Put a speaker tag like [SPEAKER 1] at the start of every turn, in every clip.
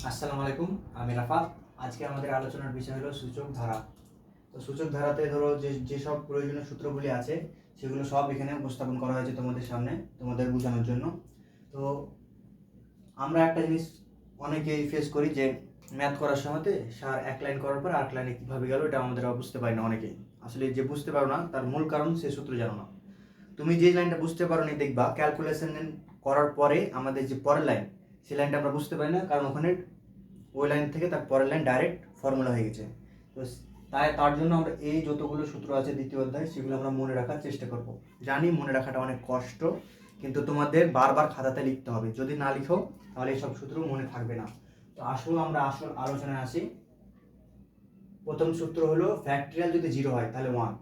[SPEAKER 1] আসসালামু আলাইকুম, আমি রাফাত। আজকে আমাদের আলোচনার বিষয় হলো সূচক ধারা। তো সূচক ধারাতে ধরো যে যেসব প্রয়োজনীয় সূত্রগুলি আছে, সেগুলো সব এখানে উপস্থাপন করা হয়েছে তোমাদের সামনে, তোমাদের বোঝানোর জন্য। তো আমরা একটা জিনিস অনেকেই ফেস করি যে ম্যাথ করার সময়তে সার এক লাইন করার পর আরেক লাইনে কীভাবে গেল, এটা আমাদের বুঝতে পারি না অনেকেই। আসলে যে বুঝতে পারো না, তার মূল কারণ সে সূত্র জানো না। তুমি যে লাইনটা বুঝতে পারো নি, দেখবা ক্যালকুলেশন করার পরে আমাদের যে পরের লাইন সেই লাইনটা আমরা বুঝতে পারি না, কারণ ওখানে ওই লাইন থেকে তার পরের লাইন ডাইরেক্ট ফর্মুলা হয়ে গেছে। তো তাই তার জন্য আমরা এই যতগুলো সূত্র আছে দ্বিতীয় অধ্যায়, সেগুলো আমরা মনে রাখার চেষ্টা করব। জানি মনে রাখাটা অনেক কষ্ট, কিন্তু তোমাদের বারবার খাতাতে লিখতে হবে। যদি না লিখো, তাহলে এইসব সূত্র মনে থাকবে না। তো আসল আমরা আসল আলোচনায় আসি। প্রথম সূত্র হলো ফ্যাক্টরিয়াল যদি জিরো হয়, তাহলে ওয়ান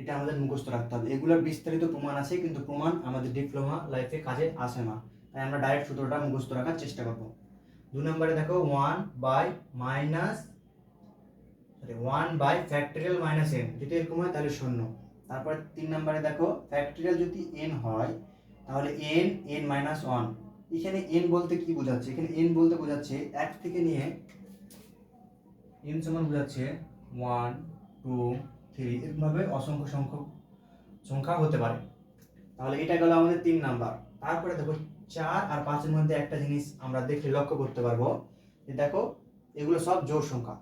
[SPEAKER 1] এটা আমাদের মুখস্থ রাখতে হবে। এগুলোর বিস্তারিত প্রমাণ আছে, কিন্তু প্রমাণ আমাদের ডিপ্লোমা লাইফে কাজে আসে না। তাই আমরা ডাইরেক্ট সূত্রটা মুখস্থ রাখার চেষ্টা করব। দু নম্বরে দেখো one by minus one by factorial minus n যদি এরকম হয় তাহলে শূন্য। তারপর তিন নম্বরে দেখো ফ্যাক্টরিয়াল যদি এন হয়, তাহলে এন এন মাইনাস ওয়ান এখানে এন বলতে কি বোঝাচ্ছে? এখানে এন বলতে বোঝাচ্ছে এক থেকে নিয়ে এন সমান বোঝাচ্ছে ওয়ান টু থ্রি এরকমভাবে অসংখ্য সংখ্যক সংখ্যা হতে পারে। তাহলে এটা গেল আমাদের তিন নাম্বার। তারপরে দেখো চার আর পাঁচের মধ্যে একটা জিনিস আমরা দেখলে লক্ষ্য করতে পারব যে দেখো, এগুলো সব জোর সংখ্যা।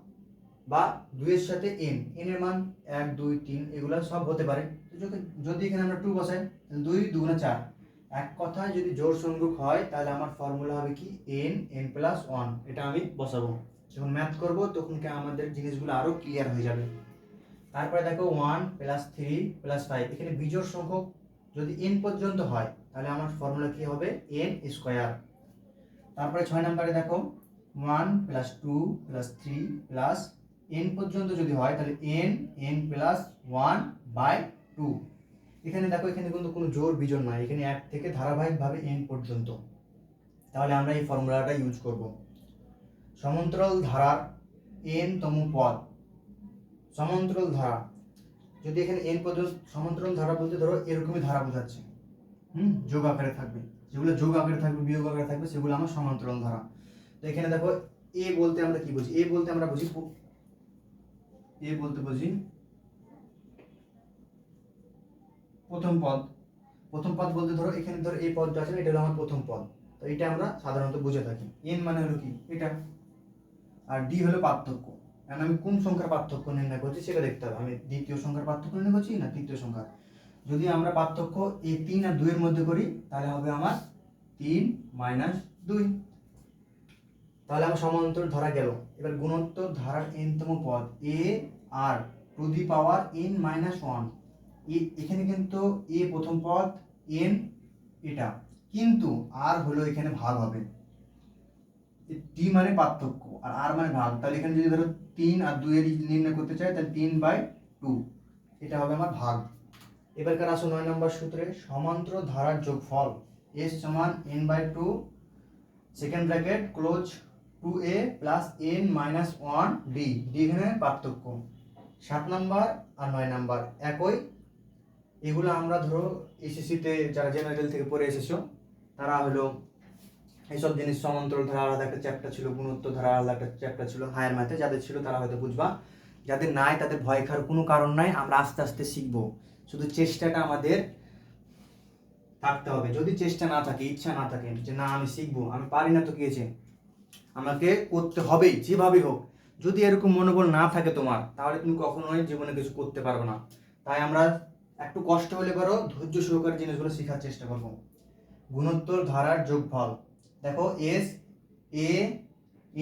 [SPEAKER 1] বা দুইয়ের সাথে এন এন এর মান এক, দুই, তিন, এগুলো সব হতে পারে। যদি- এখানে আমরা টু বসাই দুই দুগুণে চার। এক কথায় যদি জোর সংখ্যক হয়, তাহলে আমার ফর্মুলা হবে কি? এন এন প্লাস ওয়ান এটা আমি বসাবো। যখন ম্যাথ করব, তখন কি আমাদের জিনিসগুলো আরও ক্লিয়ার হয়ে যাবে। তারপরে দেখো one plus three plus five এখানে বিজোড় সংখ্যক যদি এন পর্যন্ত হয়, তাহলে আমার ফর্মুলা কি হবে? এন স্কোয়ার তারপরে ছয় নম্বরে দেখো one plus two plus three plus n পর্যন্ত যদি হয়, তাহলে n n plus one by two এখানে দেখো, এখানে কিন্তু কোনো জোর বিজোড় নয় এখানে এক থেকে ধারাবাহিকভাবে এন পর্যন্ত। তাহলে আমরা এই ফর্মুলাটা ইউজ করব। সমান্তরাল ধারার এন তম পদ। সমান্তরাল ধারা। যদি এখানে এন পর্যন্ত সমান্তরাল ধারা বলতে ধরো এরকমই ধারা বোঝাচ্ছে। হুম? যোগ আকারে থাকবে। যেগুলো যোগ আকারে থাকবে, বিয়োগ আকারে থাকবে, সেগুলো আমার সমান্তরাল ধারা। তো এখানে দেখো এ বলতে আমরা কি বুঝি? এ বলতে আমরা বুঝি এ বলতে বুঝি প্রথম পদ। প্রথম পদ বলতে ধরো এখানে ধরো এই পদটা আছে, এটা হলো আমার প্রথম পদ। তো এটা আমরা সাধারণত বুঝে থাকি। এন মানে হলো কি? এটা। আর ডি হলো পার্থক্য। কারণ আমি কোন সংখ্যার পার্থক্য নির্ণয় করছি সেটা দেখতে হবে। আমি দ্বিতীয় সংখ্যার পার্থক্য নির্ণয় করছি না তৃতীয় সংখ্যা? যদি আমরা পার্থক্য এই তিন আর দুইয়ের মধ্যে করি, তাহলে হবে আমার তিন মাইনাস দুই। তাহলে আমার সমান্তর ধরা গেল। এবার গুণোত্তর ধারার এনতম পদ, a r to the power n minus one এখানে কিন্তু এ প্রথম পদ, এন এটা। কিন্তু আর হলো এখানে ভাগ হবে। টি মানে পার্থক্য আর আর মানে ভাগ। তাহলে এখানে যদি ধরো তিন আর দুইয়ের নির্ণয় করতে চাই, তাহলে তিন বাই টু এটা হবে আমার ভাগ। এবারকার আসো নয় নম্বর সূত্রে, সমান্তর ধারার যোগফল এস সমান n by two second bracket close two a plus n minus one d d এখানে পার্থক্য। সাত নাম্বার আর নয় নাম্বার একই। এগুলো আমরা ধরো এসএসসিতে যারা জেনারেল থেকে পড়ে এসেছ, তারা হলো এইসব জিনিস সমান্তরাল ধারা আলাদা একটা চ্যাপ্টার ছিল, গুণোত্তর ধারা আলাদা একটা চ্যাপ্টার ছিল হায়ার ম্যাথে যাদের ছিল তারা হয়তো বুঝবা। যাদের নাই তাদের ভয় খাওয়ার কোনো কারণ নাই, আমরা আস্তে আস্তে শিখব। শুধু চেষ্টাটা আমাদের থাকতে হবে। যদি চেষ্টা না থাকে, ইচ্ছা না থাকে, যে না, আমি শিখব, আমি পারি না তো কি আমাকে করতে হবেই, যেভাবেই হোক। যদি এরকম মনোবল না থাকে তোমার, তাহলে তুমি কখনোই জীবনে কিছু করতে পারবে না। তাই আমরা একটু কষ্ট হলে পারো ধৈর্য সহকারে জিনিসগুলো শেখার চেষ্টা করব। গুণোত্তর ধারার যোগফল। দেখো s a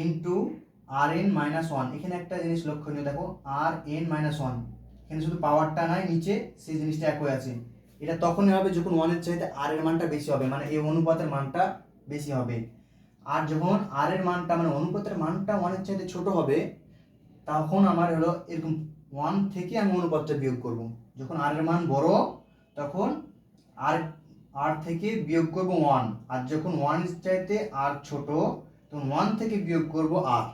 [SPEAKER 1] into r n minus one এখানে একটা জিনিস লক্ষণীয়, দেখো আর এন মাইনাস ওয়ান এখানে শুধু পাওয়ারটা নাই, নিচে সেই জিনিসটা একই আছে। এটা তখনই হবে যখন ওয়ানের চাইতে আর এর মানটা বেশি হবে মানে এই অনুপাতের মানটা বেশি হবে। আর যখন আর এর মানটা মানে অনুপাতের মানটা ওয়ানের চাইতে ছোট হবে, তখন আমার হলো এরকম ওয়ান থেকে আমি অনুপাতটা বিয়োগ করব। যখন আর এর মান বড়, তখন আর আর থেকে বিয়োগ করব ওয়ান আর যখন ওয়ান চাইতে আর ছোট, তখন ওয়ান থেকে বিয়োগ করব আর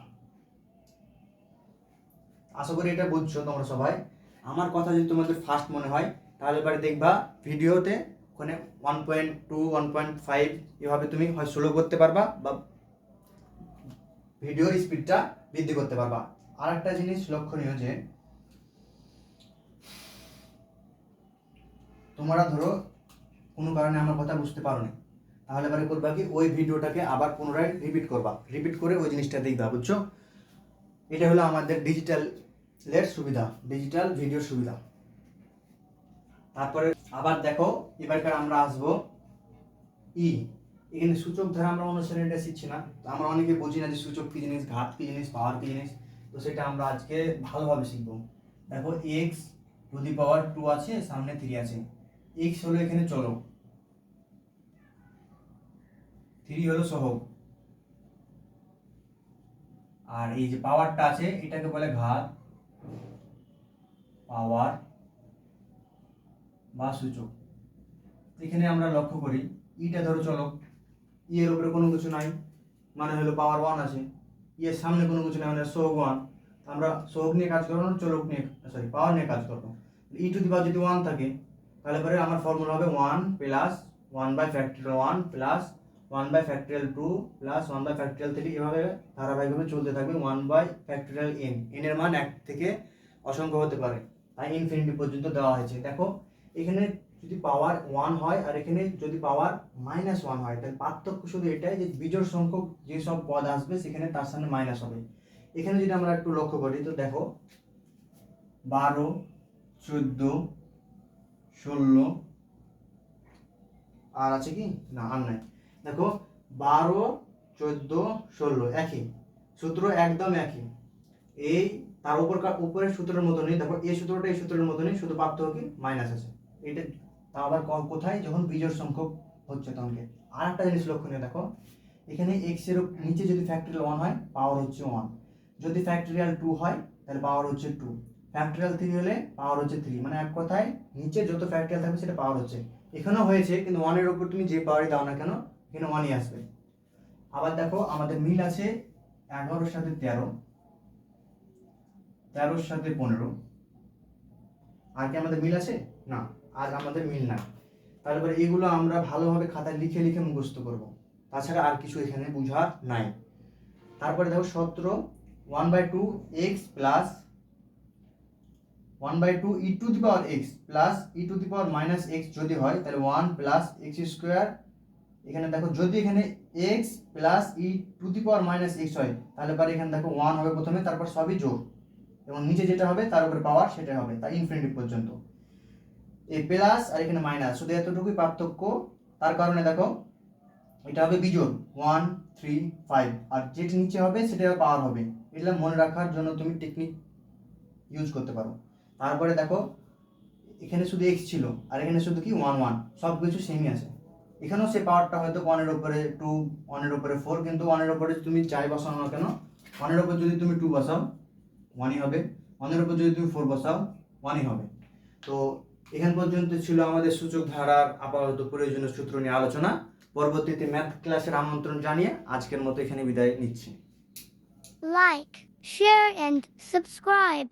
[SPEAKER 1] আশা করি এটা বুঝছ তোমরা সবাই। আমার কথা যদি তোমাদের ফার্স্ট মনে হয়, তাহলে এবারে দেখবা ভিডিওতে ওখানে one point two one point five এভাবে তুমি হয় স্লো করতে পারবা বা ভিডিওর স্পিডটা বৃদ্ধি করতে পারবা। আর একটা জিনিস লক্ষণীয় যে, তোমরা ধরো কোনো কারণে আমার কথা বুঝতে পারো না তাহলে পরে করবা কি, ওই ভিডিওটাকে আবার পুনরায় রিপিট করবা। রিপিট করে ওই জিনিসটা দেখবা, বুঝছ? এটা হলো আমাদের ডিজিটালের সুবিধা ডিজিটাল ভিডিওর সুবিধা। তারপরে আবার দেখো, এবারকার আমরা আসব ই। এখানে সূচক ধারা আমরা অনুসারে শিখছি না। তো আমরা অনেকে বুঝি না যে সূচক কি জিনিস, ঘাত কি জিনিস পাওয়ার কি জিনিস। তো সেটা আমরা আজকে ভালোভাবে শিখব। দেখো x to the power two আছে, সামনে থ্রি আছে। এক্স হলো এখানে চলো থ্রি হলো সহগ। আর এই যে পাওয়ারটা আছে, এটাকে বলে ঘাত পাওয়ার বা সূচক। এখানে আমরা লক্ষ্য করি ইটা ধরো চলো ই এর উপরে কোনো কিছু নাই মানে হলো পাওয়ার ওয়ান আছে। ই এর সামনে কোনো কিছু নাই মানে সোহগ ওয়ান আমরা সোহগ নিয়ে কাজ করব না চলক নিয়ে সরি পাওয়ার নিয়ে কাজ করব। ই টু দি যদি ওয়ান থাকে তাহলে পরে আমার ফর্মুলা হবে one plus one by factorial one plus one by factorial two plus one by factorial three এভাবে ধারাবাহিকভাবে চলতে থাকবে one by factorial n n এর মান এক থেকে অসংখ্য হতে পারে, তাই ইনফিনিটি পর্যন্ত দেওয়া হয়েছে। দেখো, এখানে যদি পাওয়ার ওয়ান হয় আর এখানে যদি পাওয়ার মাইনাস ওয়ান হয়, তাহলে পার্থক্য শুধু এটাই যে বিজোড় সংখ্যক যেসব পদ আসবে, সেখানে তার সামনে মাইনাস হবে। এখানে যদি আমরা একটু লক্ষ্য করি, তো দেখো, বারো, চোদ্দ ষোলো। আর আছে কি? না, আর নাই। দেখো, বারো, চোদ্দ, ষোলো, একই। সূত্র একদম একই। এই তার উপর উপরের সূত্রের মতনই, দেখো, এই সূত্রটা এই সূত্রের মতনই, শুধু পার্থক্য কি? মাইনাস আছে। এটা তা আবার কোথায়? যখন বিজোড় সংখ্যক হচ্ছে তখনকে। আর একটা জিনিস লক্ষণীয়, দেখো, এখানে এক্সের নিচে যদি ফ্যাক্টরিয়াল ওয়ান হয় পাওয়ার হচ্ছে ওয়ান যদি ফ্যাক্টরিয়াল টু হয়, তাহলে পাওয়ার হচ্ছে টু ফ্যাক্টরিয়াল থ্রি হলে পাওয়ার হচ্ছে থ্রি মানে এক কথায় নিচে যত ফ্যাক্টরিয়াল থাকবে সেটা পাওয়ার হচ্ছে। এখানেও হয়েছে, কিন্তু ওয়ানের উপর তুমি যে পাওয়ারই দাও না কেন, এখানে ওয়ানই আসবে। আবার দেখো, আমাদের মিল আছে এগারোর সাথে তেরো, তেরোর সাথে পনেরো। আর কি আমাদের মিল আছে? না আর আমাদের মিল না তারপরে এগুলো আমরা ভালোভাবে খাতায় লিখে লিখে মুখস্থ করব। তাছাড়া আর কিছু এখানে বোঝার নাই। তারপরে দেখো, সতেরো one by two x plus one by two e to the power x plus e to the power minus x যদি হয়, তাহলে ওয়ান প্লাস এক্স স্কোয়ার এখানে দেখো যদি এখানে x plus e to the power minus x হয়, তাহলে পরে এখানে দেখো ওয়ান হবে প্রথমে, তারপর সবই যোগ। এবং নিচে যেটা হবে, তার উপরে পাওয়ার সেটা হবে তাই ইনফিনিটি পর্যন্ত। এই প্লাস আর এখানে মাইনাস শুধু এতটুকুই পার্থক্য। তার কারণে দেখো, এটা হবে বিজোড় ওয়ান থ্রি ফাইভ আর যেটা নিচে হবে সেটা পাওয়ার হবে। এটা মনে রাখার জন্য তুমি টেকনিক ইউজ করতে পারো। তারপরে দেখো এখানে শুধু এক্স ছিল আর এখানে শুধু কি? ওয়ান ওয়ান সব কিছু সেমই আছে। এখানেও সে পাওয়ারটা হয়তো ওয়ানের ওপরে টু ওয়ানের ওপরে ফোর কিন্তু ওয়ানের উপরে তুমি চাই বসাও না কেন? ওয়ানের উপর যদি তুমি টু বসাও ওয়ানই হবে। ওয়ানের ওপর যদি তুমি ফোর বসাও ওয়ানই হবে। তো এখান পর্যন্ত ছিল আমাদের সূচক ধারার আপাতত প্রয়োজনীয় সূত্র নিয়ে আলোচনা। পরবর্তীতে ম্যাথ ক্লাসের আমন্ত্রণ জানিয়ে আজকের মতো এখানে বিদায় নিচ্ছি।
[SPEAKER 2] Like share, and subscribe.